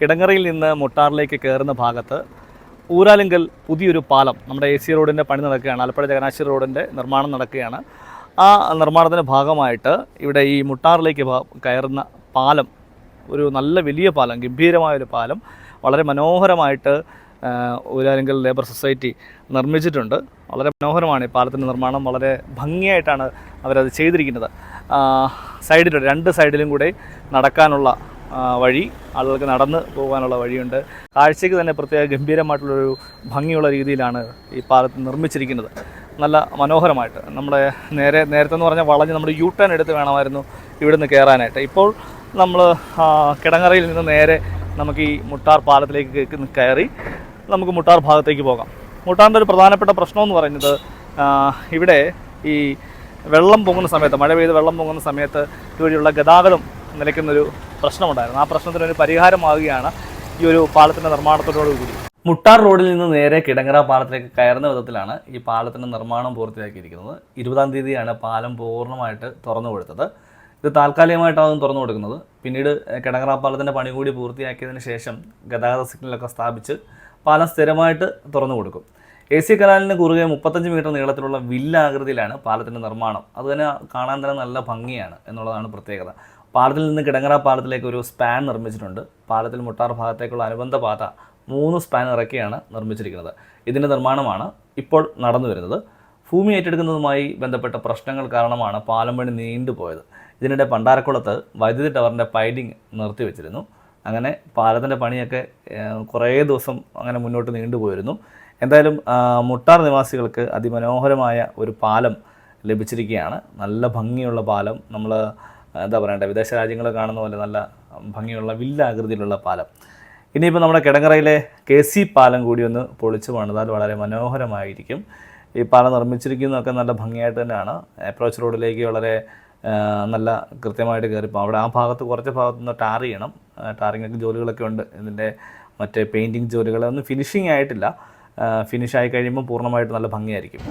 കിടങ്ങറയിൽ നിന്ന് മുട്ടാറിലേക്ക് കയറുന്ന ഭാഗത്ത് ഊരാലിങ്കൽ പുതിയൊരു പാലം നമ്മുടെ എ സി റോഡിന്റെ പണി നടക്കുകയാണ്. ആലപ്പുഴ ചങ്ങനാശ്ശേരി റോഡിന്റെ നിർമ്മാണം നടക്കുകയാണ്. ആ നിർമ്മാണത്തിന്റെ ഭാഗമായിട്ട് ഇവിടെ ഈ മുട്ടാറിലേക്ക് കയറുന്ന പാലം ഒരു നല്ല വലിയ പാലം ഗംഭീരമായൊരു പാലം വളരെ മനോഹരമായിട്ട് ഊരാലിങ്കൽ ലേബർ സൊസൈറ്റി നിർമ്മിച്ചിട്ടുണ്ട്. വളരെ മനോഹരമാണ് ഈ പാലത്തിന്റെ നിർമ്മാണം. വളരെ ഭംഗിയായിട്ടാണ് അവരത് ചെയ്തിരിക്കുന്നത്. സൈഡിലൂടെ രണ്ട് സൈഡിലും കൂടെ നടക്കാനുള്ള വഴി ആളുകൾക്ക് നടന്ന് പോകാനുള്ള വഴിയുണ്ട്. കാഴ്ചയ്ക്ക് തന്നെ പ്രത്യേക ഗംഭീരമായിട്ടുള്ളൊരു ഭംഗിയുള്ള രീതിയിലാണ് ഈ പാലത്ത് നിർമ്മിച്ചിരിക്കുന്നത്. നല്ല മനോഹരമായിട്ട്. നമ്മുടെ നേരെ നേരത്തെ എന്ന് പറഞ്ഞാൽ വളഞ്ഞ് നമ്മുടെ യു ടേൺ എടുത്ത് വേണമായിരുന്നു ഇവിടുന്ന് കയറാനായിട്ട്. ഇപ്പോൾ നമ്മൾ കിടങ്ങറയിൽ നിന്ന് നേരെ നമുക്ക് ഈ മുട്ടാർ പാലത്തിലേക്ക് കയറി നമുക്ക് മുട്ടാർ ഭാഗത്തേക്ക് പോകാം. മുട്ടാറിന്റെ ഒരു പ്രധാനപ്പെട്ട പ്രശ്നമെന്ന് പറയുന്നത് ഇവിടെ ഈ വെള്ളം പൊങ്ങുന്ന സമയത്ത് മഴ പെയ്ത് വെള്ളം പൊങ്ങുന്ന സമയത്ത് ഇതുവഴിയുള്ള ഗതാഗതം നിലയ്ക്കുന്നൊരു പ്രശ്നമുണ്ടായിരുന്നു. ആ പ്രശ്നത്തിനൊരു പരിഹാരമാവുകയാണ് ഈ ഒരു പാലത്തിന്റെ നിർമ്മാണത്തോടുകൂടി. മുട്ടാർ റോഡിൽ നിന്ന് നേരെ കിടങ്ങറ പാലത്തിലേക്ക് കയറുന്ന വിധത്തിലാണ് ഈ പാലത്തിന്റെ നിർമ്മാണം പൂർത്തിയാക്കിയിരിക്കുന്നത്. ഇരുപതാം തീയതിയാണ് പാലം പൂർണമായിട്ട് തുറന്നു കൊടുത്തത്. ഇത് താൽക്കാലികമായിട്ടാണ് തുറന്നു കൊടുക്കുന്നത്. പിന്നീട് കിടങ്ങറ പാലത്തിന്റെ പണി കൂടി പൂർത്തിയാക്കിയതിന് ശേഷം ഗതാഗത സിഗ്നലൊക്കെ സ്ഥാപിച്ച് പാലം സ്ഥിരമായിട്ട് തുറന്നു കൊടുക്കും. എ സി കനാലിന് കുറുകെ മുപ്പത്തഞ്ച് മീറ്റർ നീളത്തിലുള്ള വില്ലാകൃതിയിലാണ് പാലത്തിന്റെ നിർമ്മാണം. അത് തന്നെ കാണാൻ തന്നെ നല്ല ഭംഗിയാണ് എന്നുള്ളതാണ് പ്രത്യേകത. പാലത്തിൽ നിന്ന് കിടങ്ങറ പാലത്തിലേക്ക് ഒരു സ്പാൻ നിർമ്മിച്ചിട്ടുണ്ട്. പാലത്തിൽ മുട്ടാർ ഭാഗത്തേക്കുള്ള അനുബന്ധ പാത മൂന്ന് സ്പാൻ ഇറക്കിയാണ് നിർമ്മിച്ചിരിക്കുന്നത്. ഇതിന്റെ നിർമ്മാണമാണ് ഇപ്പോൾ നടന്നു വരുന്നത്. ഭൂമി ഏറ്റെടുക്കുന്നതുമായി ബന്ധപ്പെട്ട പ്രശ്നങ്ങൾ കാരണമാണ് പാലം പണി നീണ്ടുപോയത് ഇതിനിടെ പണ്ടാരക്കുളത്ത് വൈദ്യുതി ടവറിന്റെ പൈഡിങ് നിർത്തിവെച്ചിരുന്നു. അങ്ങനെ പാലത്തിന്റെ പണിയൊക്കെ കുറേ ദിവസം അങ്ങനെ മുന്നോട്ട് നീണ്ടുപോയിരുന്നു എന്തായാലും മുട്ടാർ നിവാസികൾക്ക് അതിമനോഹരമായ ഒരു പാലം ലഭിച്ചിരിക്കുകയാണ്. നല്ല ഭംഗിയുള്ള പാലം. നമ്മൾ എന്താ പറയണ്ടേ വിദേശ രാജ്യങ്ങൾ കാണുന്ന പോലെ നല്ല ഭംഗിയുള്ള വില്ലാകൃതിയിലുള്ള പാലം. ഇനിയിപ്പോൾ നമ്മുടെ കിടങ്ങറയിലെ കെ സി പാലം കൂടി ഒന്ന് പൊളിച്ചു പണിതാൽ വളരെ മനോഹരമായിരിക്കും. ഈ പാലം നിർമ്മിച്ചിരിക്കുന്നതൊക്കെ നല്ല ഭംഗിയായിട്ട് തന്നെയാണ്. അപ്രോച്ച് റോഡിലേക്ക് വളരെ നല്ല കൃത്യമായിട്ട് കയറിപ്പോൾ അവിടെ ആ ഭാഗത്ത് കുറച്ച് ഭാഗത്ത് നിന്ന് ടാർ ചെയ്യണം. ടാറിങ്ങൊക്കെ ജോലികളൊക്കെ ഉണ്ട്. ഇതിന്റെ മറ്റേ പെയിന്റിങ് ജോലികളൊന്നും ഫിനിഷിങ് ആയിട്ടില്ല. ഫിനിഷായി കഴിയുമ്പോൾ പൂർണമായിട്ട് നല്ല ഭംഗിയായിരിക്കും.